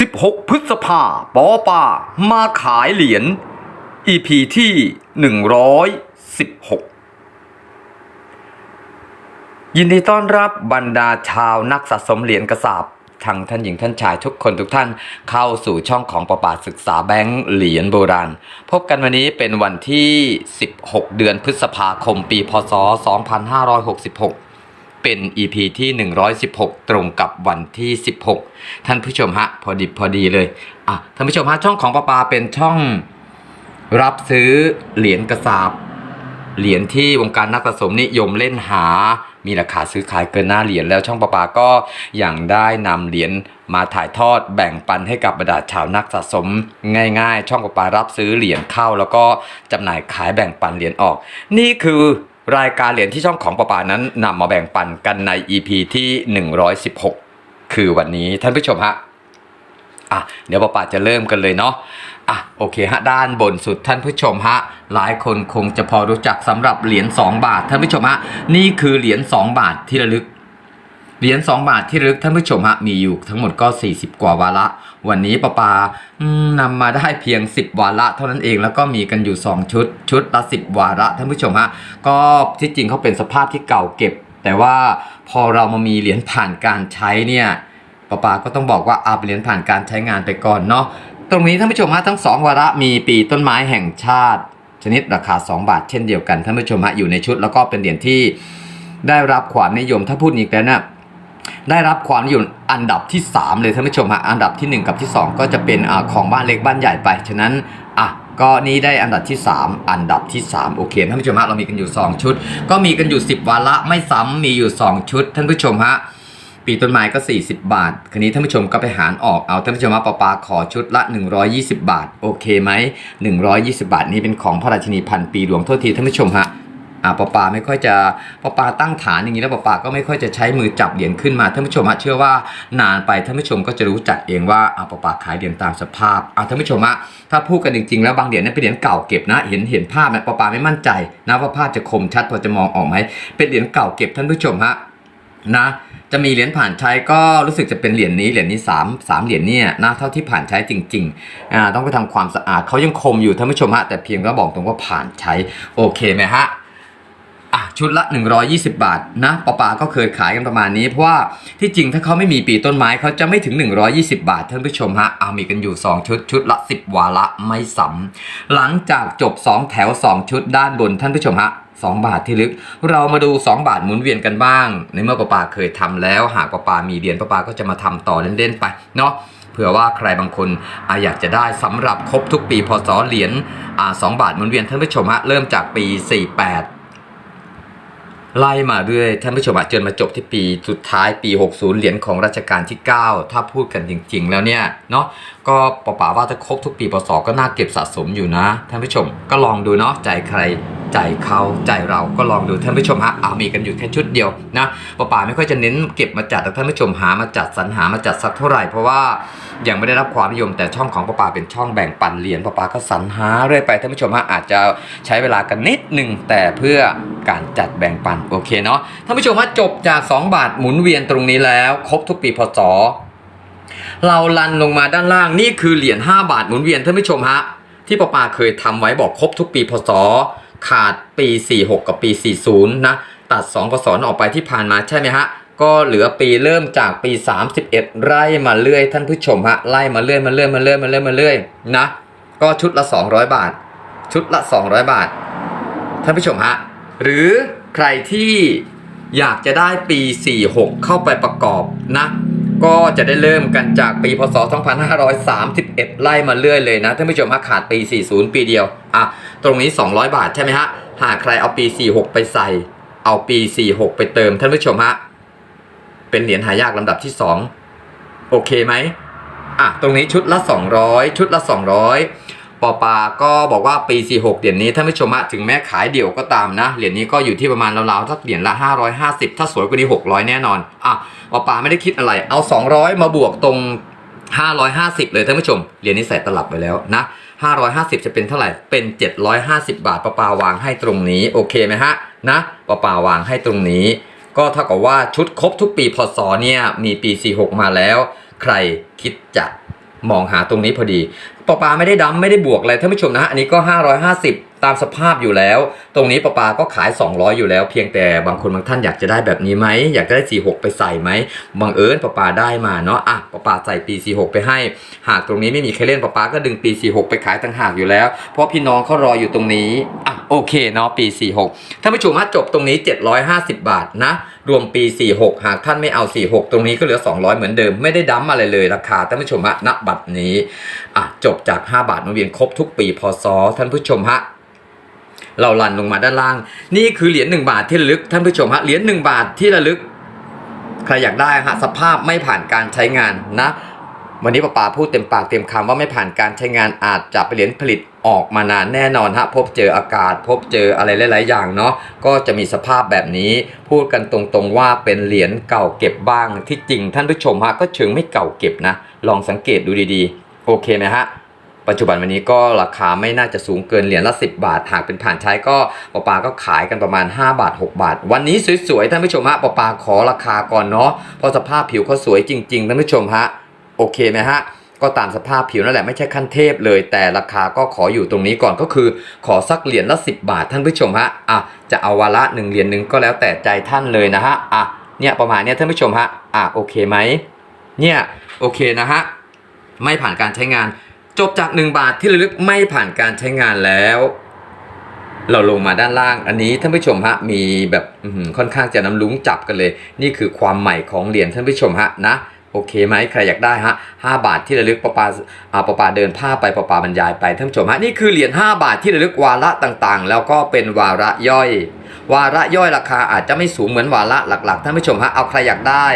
16 พฤษภาปอปามาขายเหรียญ EP ที่ 116 ยินดีต้อนรับบรรดาชาวนักสะสมเหรียญกระสาบทั้งท่านหญิงท่านชายทุกคนทุกท่านเข้าสู่ช่องของประปาศึกษาแบงค์เหรียญโบราณ พบกันวันนี้เป็นวันที่ 16 เดือนพฤษภาคมปีพศ 2566 เป็น EP ที่ 116 ตรงกับวันที่ 16 ท่านผู้ชมฮะ พอดิบพอดีเลยอะท่านผู้ชมฮะ ช่องของปะปาเป็นช่องรับซื้อเหรียญกระสาบเหรียญที่วงการนักสะสมนิยมเล่นหา มีราคาซื้อขายเกินหน้าเหรียญแล้วช่องปะปาก็อย่างได้นำเหรียญมาถ่ายทอดแบ่งปันให้กับบรรดาชาวนักสะสม ง่าย ๆ ช่องปะปารับซื้อเหรียญเข้า แล้วก็จำหน่ายขายแบ่งปันเหรียญออก นี่คือ รายการเหรียญที่ช่องของประปานั้นนำมาแบ่งปันกันใน EP ที่ 116 คือวันนี้ท่านผู้ชมฮะอะเดี๋ยวป้าป่าจะเริ่มกันเลยเนาะอะโอเคฮะด้านบนสุดท่านผู้ชมฮะหลายคนคงจะพอรู้จักสำหรับเหรียญ2บาทท่านผู้ชมฮะนี่คือเหรียญ2บาทที่ระลึก เหรียญ2บาทที่ลึกท่านผู้ชมฮะมีอยู่ทั้งหมดก็ 40 กว่าวาระ วันนี้ป้าปานำมาได้เพียง 10 วาระเท่านั้นเองแล้วก็มีกันอยู่ 2 ชุด ชุดละ10 วาระท่านผู้ชมฮะก็ที่จริงเขาเป็นสภาพที่เก่าเก็บ แต่ว่าพอเรามามีเหรียญผ่านการใช้เนี่ยป้าปาก็ต้องบอกว่าเอาเหรียญผ่านการใช้งานไปก่อนเนาะตรงนี้ท่านผู้ชมฮะทั้งสองวาระมีปีต้นไม้แห่งชาติ ชนิดราคา 2 บาทเช่นเดียวกันท่านผู้ชมฮะอยู่ในชุดแล้วก็เป็นเหรียญที่ได้รับความนิยมถ้าพูดอีกแล้วนะ ได้รับความนิยมอันดับที่ 3 เลยท่านผู้ชมฮะอันดับทีหนึ่1 กับที่ 2 ก็จะเป็นอาของบ้านเล็กบ้านใหญ่ไป ฉะนั้นอะก็นี้ได้อันดับที่ 3 อันดับที่ 3 โอเคท่านผู้ชมฮะเรามีกันอยู่ 2 ชุด ก็มีกันอยู่ 10วาระไม่ซ้ำมีอยู่ 2 ชุด ท่านผู้ชมฮะปีต้นไม้ก็ 40 บาท คันนี้ท่านผู้ชมก็ไปหารออกเอาท่านผู้ชมว่าปาปาขอชุดละ 120 บาท โอเคไหม120 บาท นี้เป็นของพระราชินีพันปีหลวงโทษทีท่านผู้ชมฮะ อ่าปาปาไม่ค่อยจะปาปาตั้งฐานอย่างนี้แล้วปาปาก็ไม่ค่อยจะใช้มือจับเหรียญขึ้นมาท่านผู้ชมฮะเชื่อว่านานไปท่านผู้ชมก็จะรู้จักเองว่าอ่าปาปาขายเหรียญตามสภาพอ่าท่านผู้ชมฮะถ้าพูดกันจริงๆแล้วบางเหรียญนั้นเป็นเหรียญเก่าเก็บนะเห็นเห็นภาพนะปาปาไม่มั่นใจนะว่าภาพจะคมชัดพอจะมองออกไหมเป็นเหรียญเก่าเก็บท่านผู้ชมฮะนะจะมีเหรียญผ่านใช้ก็รู้สึกจะเป็นเหรียญนี้เหรียญนี้3 3เหรียญเนี่ยนะเท่าที่ผ่านใช้จริงๆอ่าต้องไปทำความสะอาดเขายังคมอยู่ท่านผู้ชมฮะแต่เพียงก็บอกตรงว่าผ่านใช้โอเคไหมฮะ อะชุดละ 120 บาทนะปาปาก็เคยขายกันประมาณนี้ เพราะว่าที่จริงถ้าเขาไม่มีปีต้นไม้เขาจะไม่ถึง 120 บาทท่านผู้ชมฮะเอามีกันอยู่ 2 ชุดชุดละ 10 วาระไม่ซ้ำหลังจากจบ 2 แถว 2 ชุดด้านบนท่านผู้ชมฮะ2 บาทที่ลึก เรามาดู 2 บาทหมุนเวียนกันบ้าง ในเมื่อป้าปาเคยทำแล้วหากป้าปามีเหรียญป้าปาก็จะมาทำต่อเล่นๆไปเนาะเผื่อว่าใครบางคนออยากจะได้สำหรับครบทุกปีพศเหรียญอ่าสบาทหมุนเวียนท่านผู้ชมฮะเริ่มจากปี 48 ไล่มาเรื่อยท่านผู้ชมอาจจนมาจบที่ปีสุดท้ายปี 60 เหรียญของรัชกาลที่ 9 ถ้าพูดกันจริง ๆ แล้วเนี่ยเนาะก็ป่าป่าว่าถ้าครบทุกปีพศก็น่าเก็บสะสมอยู่นะท่านผู้ชมก็ลองดูเนาะใจใครใจเขาใจเราก็ลองดูท่านผู้ชมฮะเอามีกันอยู่แค่ชุดเดียวนะป่าป่าไม่ค่อยจะเน้นเก็บมาจัดแต่ท่านผู้ชมหามาจัดสรรหามาจัดสักเท่าไหร่เพราะว่ายังไม่ได้รับความนิยมแต่ช่องของป่าป่าเป็นช่องแบ่งปันเหรียญป่าป่าก็สรรหาเรื่อยไปท่านผู้ชมฮะอาจจะใช้เวลากันนิดหนึ่งแต่เพื่อการจัดแบ่งปันโอเคเนาะท่านผู้ชมฮะจบจาก 2 บาทหมุนเวียนตรงนี้แล้ว ครบทุกปีพศ เราลันลงมาด้านล่างนี่คือเหรียญ5บาทหมุนเวียนท่านผู้ชมฮะที่ป้าปาเคยทำไว้บอกครบทุกปีพศขาดปี 46 กับปี 40 นะ ตัด 2 พศออกไปที่ผ่านมาใช่ไหมฮะ ก็เหลือปีเริ่มจากปี 31 ไล่มาเรื่อยท่านผู้ชมฮะ ไล่มาเรื่อยมาเรื่อยมาเรื่อยมาเรื่อยมาเรื่อยนะ ก็ชุดละ 200 บาท ชุดละ 200 บาท ท่านผู้ชมฮะ หรือใครที่อยากจะได้ปี 46 เข้าไปประกอบนะ ก็จะได้เริ่มกันจากปีพศ 2531 ไล่มาเรื่อยเลยนะท่านผู้ชมฮะขาดปี 40 ปีเดียวอะตรงนี้ 200 บาทใช่ไหมฮะหากใครเอาปี 46 ไปใส่ เอาปี 46 ไปเติมท่านผู้ชมฮะเป็นเหรียญหายากลำดับที่ 2 โอเคไหมอะตรงนี้ชุดละ 200 ชุดละ 200 ปอปาก็บอกว่าปี 46 เหรียญนี้ท่านผู้ชมะถึงแม้ขายเดี่ยวก็ตามนะ เหรียญนี้ก็อยู่ที่ประมาณราวๆสักเหรียญละ 550 ถ้าสวยกว่านี้ 600 แน่นอน อะปอปาไม่ได้คิดอะไร เอา 200 มาบวกตรง 550 เลยท่านผู้ชม เหรียญนี้ใส่ตลับไปแล้วนะ 550 จะเป็นเท่าไหร่ เป็น 750 บาทปอปาวางให้ตรงนี้ โอเคไหมฮะ นะปอปาวางให้ตรงนี้ ก็เท่ากับว่าชุดครบทุกปีพศเนี่ยมีปี 46 มาแล้ว ใครคิดจะมองหาตรงนี้พอดี ปอปาไม่ได้ดำไม่ได้บวกอะไรท่านผู้ชมนะ อันนี้ก็ 550 ตามสภาพอยู่แล้ว ตรงนี้ปอปาก็ขาย 200 อยู่แล้ว เพียงแต่บางคนบางท่านอยากจะได้แบบนี้ไหมอยากจะได้ 46 ไปใส่ไหมบังเอิญปอปาได้มาเนาะอะปอปาใส่ปี 46 ไปให้ หากตรงนี้ไม่มีใครเล่นปอปาก็ดึงปี 46 ไปขายต่างหากอยู่แล้ว เพราะพี่น้องเขารออยู่ตรงนี้อะโอเคเนาะปี 46ท่านผู้ชมฮะจบตรงนี้ 750 บาทนะ รวมปี 46 หากท่านไม่เอา 46 ตรงนี้ก็เหลือ 200 เหมือนเดิมไม่ได้ดั้มอะไรเลยราคาท่านผู้ชมฮะณบัตรนี้อะจบจาก 5 บาทมาเวียนครบทุกปีพศท่านผู้ชมฮะ เราลันลงมาด้านล่าง นี่คือเหรียญ1บาทที่ระลึกท่านผู้ชมฮะเหรียญ1บาทที่ระลึกใครอยากได้ฮะสภาพไม่ผ่านการใช้งานนะ วันนี้ป้าป๋าพูดเต็มปากเต็มคำว่าไม่ผ่านการใช้งานอาจจะเป็นเหรียญผลิตออกมานานแน่นอนฮะพบเจออากาศ พบเจออะไรหลาย ๆ อย่างเนาะก็จะมีสภาพแบบนี้ พูดกันตรงๆว่าเป็นเหรียญเก่าเก็บบ้างที่จริงท่านผู้ชมฮะก็เชิงไม่เก่าเก็บนะ ลองสังเกตดูดีๆ โอเคไหมฮะ ปัจจุบันวันนี้ก็ราคาไม่น่าจะสูงเกินเหรียญละ 10 บาท หากเป็นผ่านใช้ก็ปอปาก็ขายกันประมาณ 5 บาท 6 บาท วันนี้สวยๆท่านผู้ชมฮะปอปาขอราคาก่อนเนาะเพราะสภาพผิวเขาสวยจริงๆท่านผู้ชมฮะโอเคไหมฮะก็ตามสภาพผิวนั่นแหละไม่ใช่ขั้นเทพเลย แต่ราคาก็ขออยู่ตรงนี้ก่อนก็คือ ขอสักเหรียญละ 10 บาทท่านผู้ชมฮะอะจะเอาวาระหนึ่งเหรียญหนึ่งก็แล้วแต่ใจท่านเลยนะฮะอะเนี่ยประมาณเนี้ยท่านผู้ชมฮะอะโอเคไหมเนี่ยโอเคนะฮะไม่ผ่านการใช้งาน จบจาก 1 บาทที่ระลึกไม่ผ่านการใช้งานแล้ว เราลงมาด้านล่างอันนี้ท่านผู้ชมฮะมีแบบค่อนข้างจะน้ำลุ้งจับกันเลย นี่คือความใหม่ของเหรียญท่านผู้ชมฮะนะโอเคไหมใครอยากได้ฮะห้าบาทที่ระลึกปะปาอาปะปาเดินผ้าไปปะปาบรรยายไปท่านผู้ชมฮะนี่คือเหรียญ5บาทที่ระลึกวาระต่างๆ แล้วก็เป็นวาระย่อย วาระย่อยราคาอาจจะไม่สูงเหมือนวาระหลักๆท่านผู้ชมฮะเอาใครอยากได้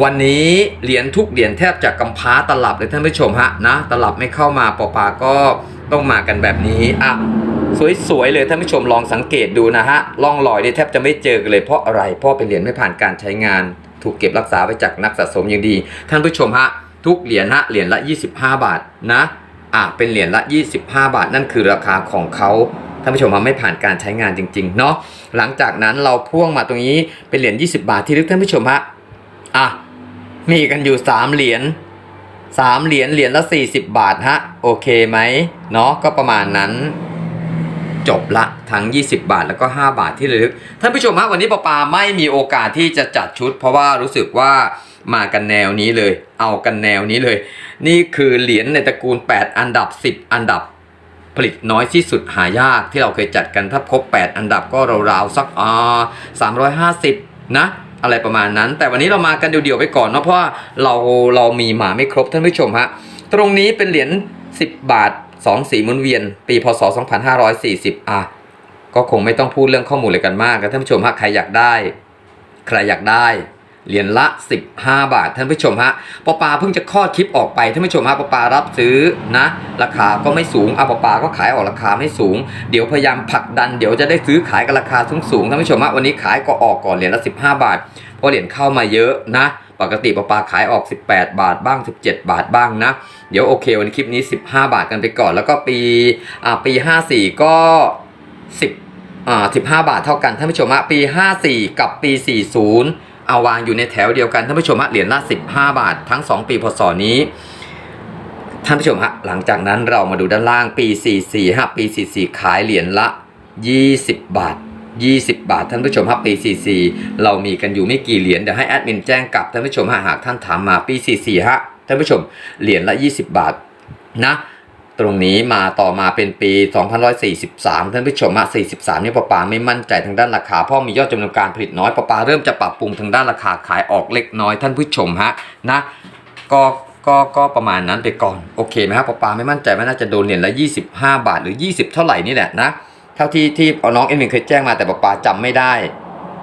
วันนี้เหรียญทุกเหรียญแทบจะกำพ้าตลับเลยท่านผู้ชมฮะนะตลับไม่เข้ามาปอปาก็ต้องมากันแบบนี้อะสวยๆเลยท่านผู้ชมลองสังเกตดูนะฮะร่องรอยเนี่ยแทบจะไม่เจอกันเลยเพราะอะไรเพราะเป็นเหรียญไม่ผ่านการใช้งาน ถูกเก็บรักษาไว้จากนักสะสมอย่างดี ท่านผู้ชมฮะทุกเหรียญฮะเหรียญละ 25 บาทนะอะเป็นเหรียญละ 25 บาท นั่นคือราคาของเขาท่านผู้ชมฮะไม่ผ่านการใช้งานจริงๆเนาะหลังจากนั้นเราพ่วงมาตรงนี้เป็นเหรียญ20 บาทที่ลึกท่านผู้ชมฮะ อะ มีกันอยู่3เหรียญ3เหรียญเหรียญละ40บาทฮะ โอเคไหมเนาะก็ประมาณนั้น จบละทั้ง 20 บาทแล้วก็ 5 บาทที่ลึกท่านผู้ชมฮะวันนี้ปอปาไม่มีโอกาสที่จะจัดชุด เพราะว่ารู้สึกว่ามากันแนวนี้เลย เอากันแนวนี้เลย นี่คือเหรียญในตระกูล 8 อันดับ 10 อันดับ ผลิตน้อยที่สุดหายากที่เราเคยจัดกันถ้าครบ8 อันดับก็ราวๆสักอ่า350 นะ อะไรประมาณนั้น แต่วันนี้เรามากันเดี่ยวๆไปก่อนเนาะเพราะเราเรามีหมาไม่ครบท่านผู้ชมฮะตรงนี้เป็นเหรียญ10 บาท2สีมุนเวียน ปีพศ 2540อะก็คงไม่ต้องพูดเรื่องข้อมูลอะไรกันมากนะท่านผู้ชมฮะใครอยากได้ ใครอยากได้ เหรียญละ 15 บาทท่านผู้ชมฮะปอปาเพิ่งจะคลอดคลิปออกไปท่านผู้ชมฮะปอปารับซื้อนะ ราคาก็ไม่สูงอะปอปาก็ขายออกราคาไม่สูง เดี๋ยวพยายามผลักดันเดี๋ยวจะได้ซื้อขายกันราคาสูงสูงๆท่านผู้ชมฮะวันนี้ขายก็ออกก่อนเหรียญละ 15 บาทเพราะเหรียญเข้ามาเยอะนะปกติปอปาขายออก 18 บาทบ้าง 17 บาทบ้างนะ เดี๋ยวโอเควันคลิปนี้ 15 บาทกันไปก่อน แล้วก็ปีอ่าปี 54 ก็ 10อ่า15 บาทเท่ากันท่านผู้ชมฮะปี 54 กับปี 40 เอาวางอยู่ในแถวเดียวกันท่านผู้ชมฮะเหรียญละ 15 บาท ทั้ง 2 ปีพศนี้ท่านผู้ชมฮะหลังจากนั้นเรามาดูด้านล่างปี 44ฮะปี 44 ขายเหรียญละ 20 บาท 20 บาทท่านผู้ชมฮะปี 44 เรามีกันอยู่ไม่กี่เหรียญเดี๋ยวให้แอดมินแจ้งกลับท่านผู้ชมฮะหากท่านถามมาปี 44ฮะท่านผู้ชมเหรียญละ 20 บาทนะ ตรงนี้มาต่อมาเป็นปี 2143 ท่านผู้ชมอะ43 เนี่ยปะปาไม่มั่นใจทางด้านราคา เพราะมียอดจำนวนการผลิตน้อยปะปาเริ่มจะปรับปรุงทางด้านราคาขายออกเล็กน้อยท่านผู้ชมฮะนะก็ก็ก็ประมาณนั้นไปก่อน โอเคไหมครับปะปาไม่มั่นใจว่าน่าจะโดนเหรียญละ 25 บาทหรือ 20 เท่าไหร่นี่แหละนะเท่าที่ที่น้องเอ็นมินเคยแจ้งมาแต่ปะปาจำไม่ได้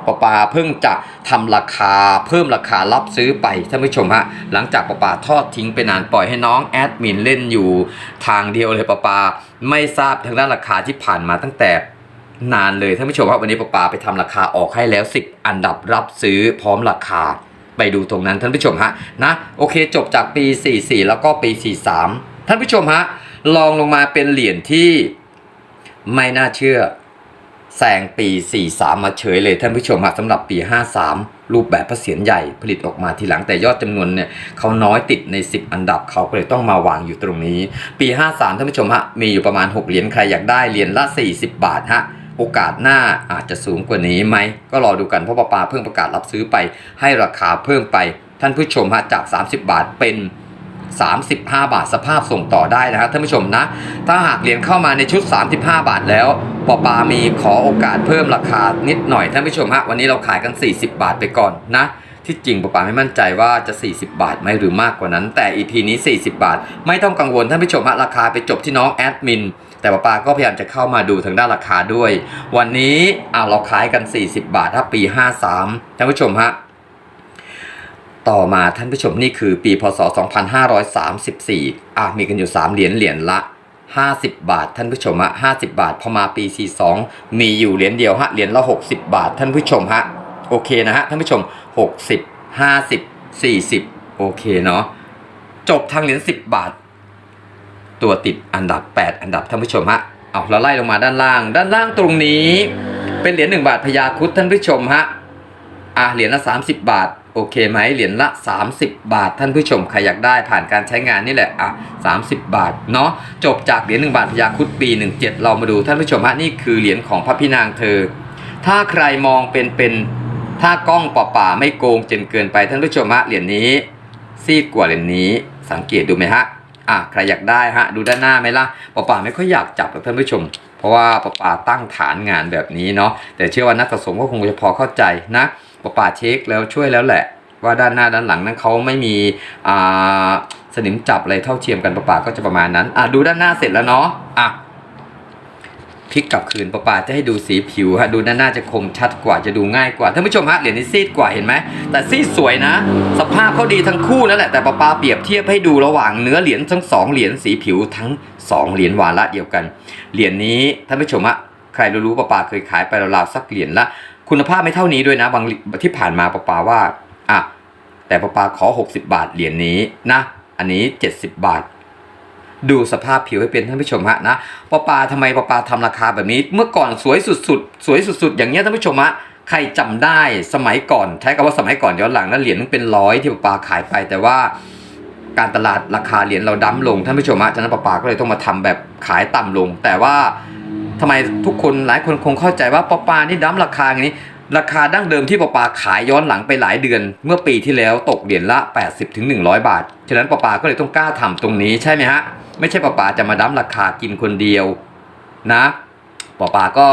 ปะปาเพิ่งจะทำราคาเพิ่มราคารับซื้อไปท่านผู้ชมฮะหลังจากปะปาทอดทิ้งไปนานปล่อยให้น้องแอดมินเล่นอยู่ทางเดียวเลยปะปาไม่ทราบทางด้านราคาที่ผ่านมาตั้งแต่นานเลยท่านผู้ชมครับวันนี้ปะปาไปทำราคาออกให้แล้ว 10 อันดับรับซื้อพร้อมราคาไปดูตรงนั้นท่านผู้ชมฮะนะโอเคจบจากปี 44 แล้วก็ปี 43 ท่านผู้ชมฮะลองลงมาเป็นเหรียญที่ไม่น่าเชื่อ แซงปี 43 มาเฉยเลยท่านผู้ชมฮะสำหรับปี 53 รูปแบบพระเศียรใหญ่ผลิตออกมาทีหลังแต่ยอดจำนวนเนี่ยเขาน้อยติดใน 10 อันดับเขาก็เลยต้องมาวางอยู่ตรงนี้ ปี 53 ท่านผู้ชมฮะมีอยู่ประมาณ 6 เหรียญใครอยากได้เหรียญละ 40 บาทฮะโอกาสหน้าอาจจะสูงกว่านี้ไหม ก็รอดูกันเพราะปาปาเพิ่งประกาศรับซื้อไป ให้ราคาเพิ่มไป ท่านผู้ชมฮะจาก 30 บาทเป็น 35 บาทสภาพส่งต่อได้นะฮะท่านผู้ชมนะ ถ้าหากเหรียญเข้ามาในชุด 35 บาทแล้ว ปอปามีขอโอกาสเพิ่มราคานิดหน่อยท่านผู้ชมฮะวันนี้เราขายกัน 40 บาทไปก่อนนะ ที่จริงปอปาไม่มั่นใจว่าจะ 40 บาทไหมหรือมากกว่านั้น แต่ EP นี้ 40 บาท ไม่ต้องกังวลท่านผู้ชมฮะราคาไปจบที่น้องแอดมินแต่ปอปาก็พยายามจะเข้ามาดูทางด้านราคาด้วย วันนี้อ่าเราขายกัน 40 บาทถ้าปี 53ท่านผู้ชมฮะต่อมาท่านผู้ชมนี่คือปีพศ 2534อะมีกันอยู่ 3 เหรียญเหรียญละ 50 บาท ท่านผู้ชมฮะ50 บาท พอมาปี 42 มีอยู่เหรียญเดียวฮะเหรียญละ 60 บาท ท่านผู้ชมฮะโอเคนะฮะท่านผู้ชม 60 50 40 โอเคเนาะจบทางเหรียญ10 บาท ตัวติดอันดับ 8 อันดับท่านผู้ชมฮะเอาเราไล่ลงมาด้านล่าง ด้านล่างตรงนี้ เป็นเหรียญ1บาทพญาคุดท่านผู้ชมฮะอะเหรียญละ30 บาท อเคไหมเหรียญละ 30 บาท ท่านผู้ชมใครอยากได้ผ่านการใช้งานนี่แหละอะ30 บาทเนาะจบจากเหรียญ1บาทพยาคุดปี 17 เรามาดูท่านผู้ชมฮะนี่คือเหรียญของพระพี่นางเธอ ถ้าใครมองเป็นเป็นถ้ากล้องป่าๆไม่โกงจนเกินไปท่านผู้ชมฮะเหรียญนี้ซีดกว่าเหรียญนี้สังเกตดูไหมฮะอะใครอยากได้ฮะดูด้านหน้าไหมล่ะป่าๆไม่ค่อยอยากจับหรอกท่านผู้ชม เพราะว่าป่าๆตั้งฐานงานแบบนี้เนาะแต่เชื่อว่านักสะสมก็คงจะพอเข้าใจนะ ปะป่าเช็คแล้วช่วยแล้วแหละ ว่าด้านหน้าด้านหลังนั้นเขาไม่มีอ่าสนิมจับอะไรเท่าเทียมกันปะป่าก็จะประมาณนั้นอะดูด้านหน้าเสร็จแล้วเนาะอะพลิกกลับคืนปะป่าจะให้ดูสีผิวฮะดูด้านหน้าจะคมชัดกว่าจะดูง่ายกว่าท่านผู้ชมฮะเหรียญนี้ซีดกว่าเห็นไหมแต่ซีดสวยนะ สภาพเขาดีทั้งคู่นั่นแหละแต่ปะป่าเปรียบเทียบให้ดูระหว่างเนื้อเหรียญทั้งสองเหรียญสีผิวทั้งสองเหรียญวาระเดียวกันเหรียญนี้ท่านผู้ชมฮะใครรู้ๆปะป่าเคยขายไปราวๆสักเหรียญละ คุณภาพไม่เท่านี้ด้วยนะบางที่ผ่านมาปาปาว่าอะแต่ปาปาขอ 60 บาทเหรียญนี้นะ อันนี้ 70 บาท ดูสภาพผิวให้เป็นท่านผู้ชมฮะนะปาปาทำไมปาปาทำราคาแบบนี้ เมื่อก่อนสวยสุดๆสวยสุดๆ อย่างเงี้ยท่านผู้ชมฮะใครจำได้สมัยก่อน ใช้คำว่าสมัยก่อนย้อนหลังนะเหรียญนึงเป็นร้อยที่ปาปาขายไปแต่ว่าการตลาดราคาเหรียญเราดั้มลงท่านผู้ชมฮะฉะนั้นปาปาก็เลยต้องมาทำแบบขายต่ำลง แต่ว่า ทำไมทุกคนหลายคนคงเข้าใจว่าปอปลานี่ดั้มราคาอย่างนี้ ราคาดั้งเดิมที่ปอปลาขายย้อนหลังไปหลายเดือน เมื่อปีที่แล้วตกเหรียญละ 80ถึง100 บาท ฉะนั้นปอปลาก็เลยต้องกล้าทำตรงนี้ใช่ไหมฮะ ไม่ใช่ปอปลาจะมาดั้มราคากินคนเดียวนะปอปลาก็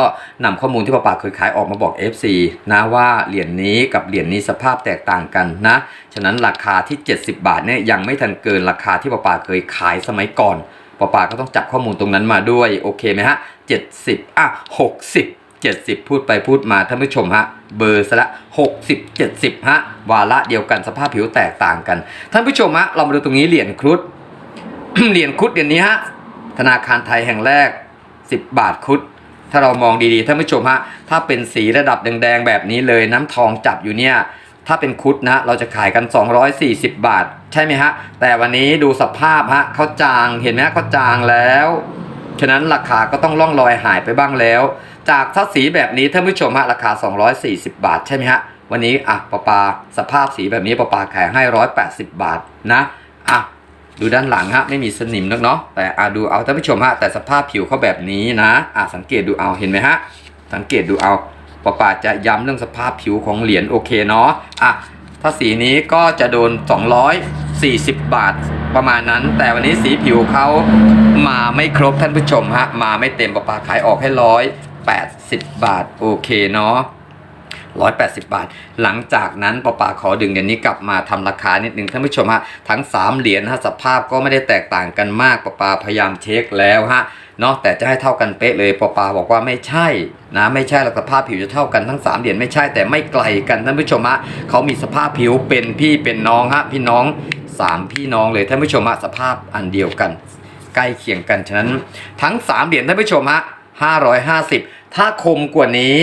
นำข้อมูลที่ปอปลาเคยขายออกมาบอก FC นะว่าเหรียญนี้กับเหรียญนี้สภาพแตกต่างกันนะ ฉะนั้นราคาที่ 70 บาทเนี่ยยังไม่ทันเกินราคาที่ปอปลาเคยขายสมัยก่อนปอปาก็ต้องจับข้อมูลตรงนั้นมาด้วยโอเคไหมฮะ 70 อะ 60 70 พูดไปพูดมาท่านผู้ชมฮะ เบอร์ซะละ60 70 ฮะ วาระเดียวกันสภาพผิวแตกต่างกัน ท่านผู้ชมฮะ เรามาดูตรงนี้เหรียญครุฑเหรียญครุฑเหรียญนี้ฮะ ธนาคารไทยแห่งแรก 10 บาทครุฑถ้าเรามองดีๆท่านผู้ชมฮะ ถ้าเป็นสีระดับแดงๆแบบนี้เลยน้ำทองจับอยู่เนี่ย ถ้าเป็นคุดนะเราจะขายกัน 240 บาท ใช่ไหมฮะ แต่วันนี้ดูสภาพฮะเขาจางเห็นไหมเขาจางแล้ว ฉะนั้นราคาก็ต้องล่องลอยหายไปบ้างแล้ว จากถ้าสีแบบนี้ท่านผู้ชมฮะราคา 240 บาทใช่ไหมฮะวันนี้อะปะปาสภาพสีแบบนี้ปะปาขายให้ 180 บาทนะอะดูด้านหลังฮะไม่มีสนิมนักเนาะแต่อะดูเอาท่านผู้ชมฮะแต่สภาพผิวเขาแบบนี้นะอะสังเกตดูเอาเห็นไหมฮะสังเกตดูเอาปะปาจะย้ำเรื่องสภาพผิวของเหรียญโอเคเนาะอะาสีนี้ก็จะโดน 240 บาทประมาณนั้น แต่วันนี้สีผิวเขามาไม่ครบท่านผู้ชมฮะ มาไม่เต็มปะปาขายออกให้ร้อย80บาท โอเคเนาะ180บาท หลังจากนั้นปอปาขอดึงเหรียญนี้กลับมาทำราคานิดนึงท่านผู้ชมฮะ ทั้ง3เหรียญฮะสภาพก็ไม่ได้แตกต่างกันมากปอปาพยายามเช็คแล้วฮะ เนาะแต่จะให้เท่ากันเป๊ะเลยปอปาบอกว่าไม่ใช่นะไม่ใช่หรอกสภาพผิวจะเท่ากันทั้ง 3 เหรียญไม่ใช่แต่ไม่ไกลกันท่านผู้ชมฮะเขามีสภาพผิวเป็นพี่เป็นน้องฮะพี่น้อง 3 พี่น้องเลยท่านผู้ชมฮะสภาพอันเดียวกัน ใกล้เคียงกันฉะนั้นทั้ง 3 เหรียญท่านผู้ชมฮะ550 ถ้าคมกว่านี้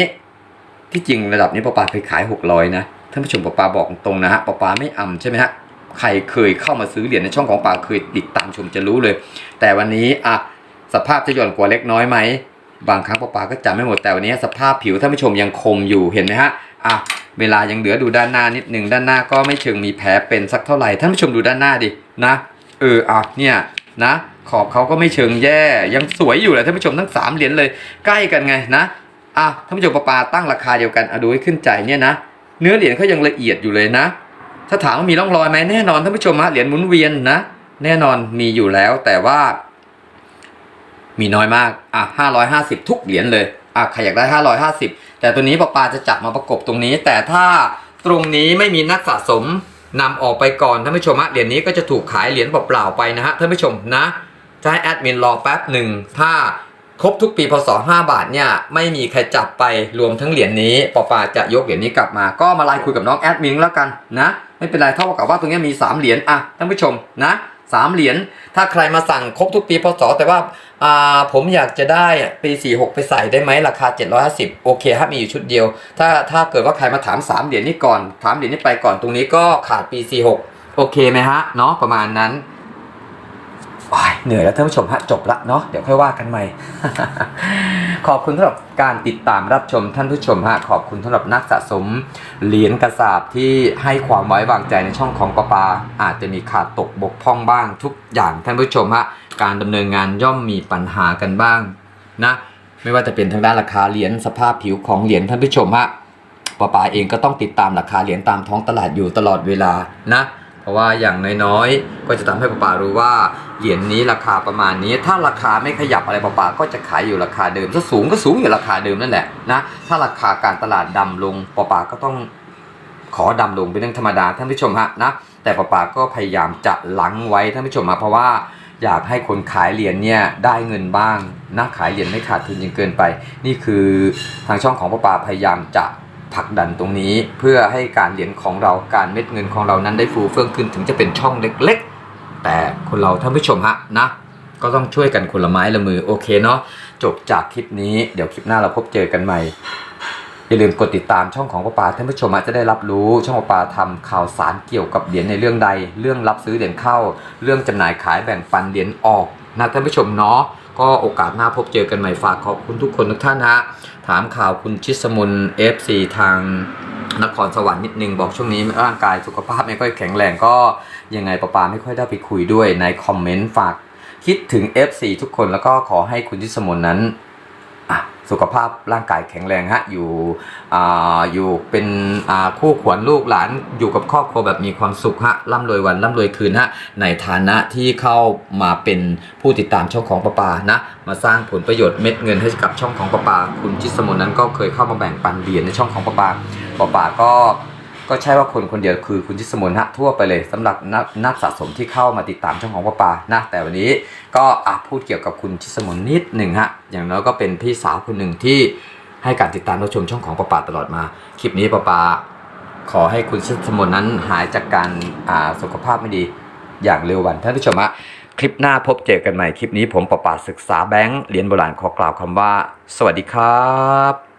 ที่จริงระดับนี้ปอปาเคยขาย 600 นะท่านผู้ชมปอปาบอกตรงนะฮะปอปาไม่อ่ำใช่ไหมฮะใครเคยเข้ามาซื้อเหรียญในช่องของปาเคยติดตามชมจะรู้เลย แต่วันนี้อะ สภาพจะหย่อนกว่าเล็กน้อยไหม บางครั้งปอปาก็จำไม่หมดแต่วันนี้สภาพผิวท่านผู้ชมยังคมอยู่เห็นไหมฮะอะเวลายังเหลือดูด้านหน้านิดหนึ่งด้านหน้าก็ไม่เชิงมีแผลเป็นสักเท่าไหร่ท่านผู้ชมดูด้านหน้าดินะเอออะเนี่ยนะขอบเขาก็ไม่เชิงแย่ยังสวยอยู่เลยท่านผู้ชมทั้งสามเหรียญเลย ใกล้กันไงนะอะท่านผู้ชมปลาปาตั้งราคาเดียวกันอะดูให้ขึ้นใจเนี่ยนะเนื้อเหรียญเขายังละเอียดอยู่เลยนะ ถ้าถามว่ามีร่องรอยไหมแน่นอนท่านผู้ชมฮะเหรียญหมุนเวียนนะ แน่นอนมีอยู่แล้วแต่ว่า มีน้อยมาก อะห้าร้อยห้าสิบทุกเหรียญเลย อะใครอยากได้ห้าร้อยห้าสิบแต่ตัวนี้ปาปาจะจับมาประกบตรงนี้ แต่ถ้าตรงนี้ไม่มีนักสะสมนำออกไปก่อนท่านผู้ชมเหรียญนี้ก็จะถูกขายเหรียญเปล่าๆไปนะฮะท่านผู้ชมนะจะให้แอดมินรอแป๊บหนึ่งถ้าครบทุกปีพศ5บาทเนี่ยไม่มีใครจับไปรวมทั้งเหรียญนี้ปอปาจะยกเหรียญนี้กลับมา ก็มาไลน์คุยกับน้องแอดมินแล้วกันนะ ไม่เป็นไรเท่ากับว่าตรงนี้มี 3 เหรียญอะท่านผู้ชมนะ สามเหรียญถ้าใครมาสั่งครบทุกปีพศแต่ว่าอ่าผมอยากจะได้ปี 46 ไปใส่ได้ไหมราคา 750 โอเคครับมีอยู่ชุดเดียว ถ้าถ้าเกิดว่าใครมาถาม 3 เหรียญนี้ก่อน ถามเหรียญนี้ไปก่อนตรงนี้ก็ขาดปี 46 โอเคไหมฮะเนาะประมาณนั้น เหนื่อยแล้วท่านผู้ชมฮะจบละเนาะเดี๋ยวค่อยว่ากันใหม่ ขอบคุณสำหรับการติดตามรับชมท่านผู้ชมฮะขอบคุณสำหรับนักสะสมเหรียญกระสาบที่ให้ความไว้วางใจในช่องของปปาอาจจะมีขาดตกบกพร่องบ้างทุกอย่างท่านผู้ชมฮะการดำเนินงานย่อมมีปัญหากันบ้างนะไม่ว่าจะเป็นทางด้านราคาเหรียญสภาพผิวของเหรียญท่านผู้ชมฮะปปาเองก็ต้องติดตามราคาเหรียญตามท้องตลาดอยู่ตลอดเวลานะ เพราะว่าอย่างน้อยๆ ก็จะทำให้ปปารู้ว่า เหรียญนี้ราคาประมาณนี้ ถ้าราคาไม่ขยับอะไรปาปาก็จะขายอยู่ราคาเดิม ถ้าสูงก็สูงอยู่ราคาเดิมนั่นแหละนะ ถ้าราคาการตลาดดำลงปาปาก็ต้องขอดำลงเป็นเรื่องธรรมดาท่านผู้ชมฮะนะ แต่ปาปาก็พยายามจะลังไว้ท่านผู้ชมฮะเพราะว่าอยากให้คนขายเหรียญเนี่ยได้เงินบ้างนะขายเหรียญไม่ขาดทุนจนเกินไป นี่คือทางช่องของปาปาพยายามจะผลักดันตรงนี้ เพื่อให้การเหรียญของเราการเม็ดเงินของเรานั้นได้ฟูเฟื่องขึ้นถึงจะเป็นช่องเล็ก แต่คนเราท่านผู้ชมฮะนะก็ต้องช่วยกันคนละไม้ละมือโอเคเนาะจบจากคลิปนี้เดี๋ยวคลิปหน้าเราพบเจอกันใหม่ อย่าลืมกดติดตามช่องของป้าปาท่านผู้ชมอาจจะได้รับรู้ช่องป้าปาทำข่าวสารเกี่ยวกับเหรียญในเรื่องใด เรื่องรับซื้อเหรียญเข้า เรื่องจำหน่ายขายแบ่งปันเหรียญออกนะท่านผู้ชมเนาะก็โอกาสหน้าพบเจอกันใหม่ฝากขอบคุณทุกคนทุกท่านฮะถามข่าวคุณชิสมุน FC ทาง นครสวรรค์นิดนึงบอกช่วงนี้ร่างกายสุขภาพไม่ค่อยแข็งแรงก็ยังไงป้าปาไม่ค่อยได้ไปคุยด้วยในคอมเมนต์ฝากคิดถึง FC ทุกคนแล้วก็ขอให้คุณชิสมนนั้นสุขภาพร่างกายแข็งแรงฮะอยู่ออยู่เป็นคู่ขวัญลูกหลานอยู่กับครอบครัวแบบมีความสุขฮะร่ำรวยวันร่ำรวยคืนฮะในฐานะที่เข้ามาเป็นผู้ติดตามช่องของปาปานะมาสร้างผลประโยชน์เม็ดเงินให้กับช่องของปาปา คุณจิสมนนั้นก็เคยเข้ามาแบ่งปันเหรียญในช่องของปาปา ปาปาก็ก็ใช่ว่าคนคนเดียวคือคุณจิสมนฮะทั่วไปเลยสำหรับนักนักสะสมที่เข้ามาติดตามช่องของปาปานะแต่วันนี้ก็อะพูดเกี่ยวกับคุณจิสมนนิดหนึ่งฮะอย่างน้อยก็เป็นพี่สาวคนหนึ่งที่ให้การติดตามรับชมช่องของปาปาตลอดมา คลิปนี้ปาปาขอให้คุณจิสมนนั้นหายจากการอ่าสุขภาพไม่ดีอย่างเร็ววันท่านผู้ชมฮะคลิปหน้าพบเจอกันใหม่คลิปนี้ผมปาปาศึกษาแบงค์เหรียญโบราณขอกล่าวคำว่า สวัสดีครับ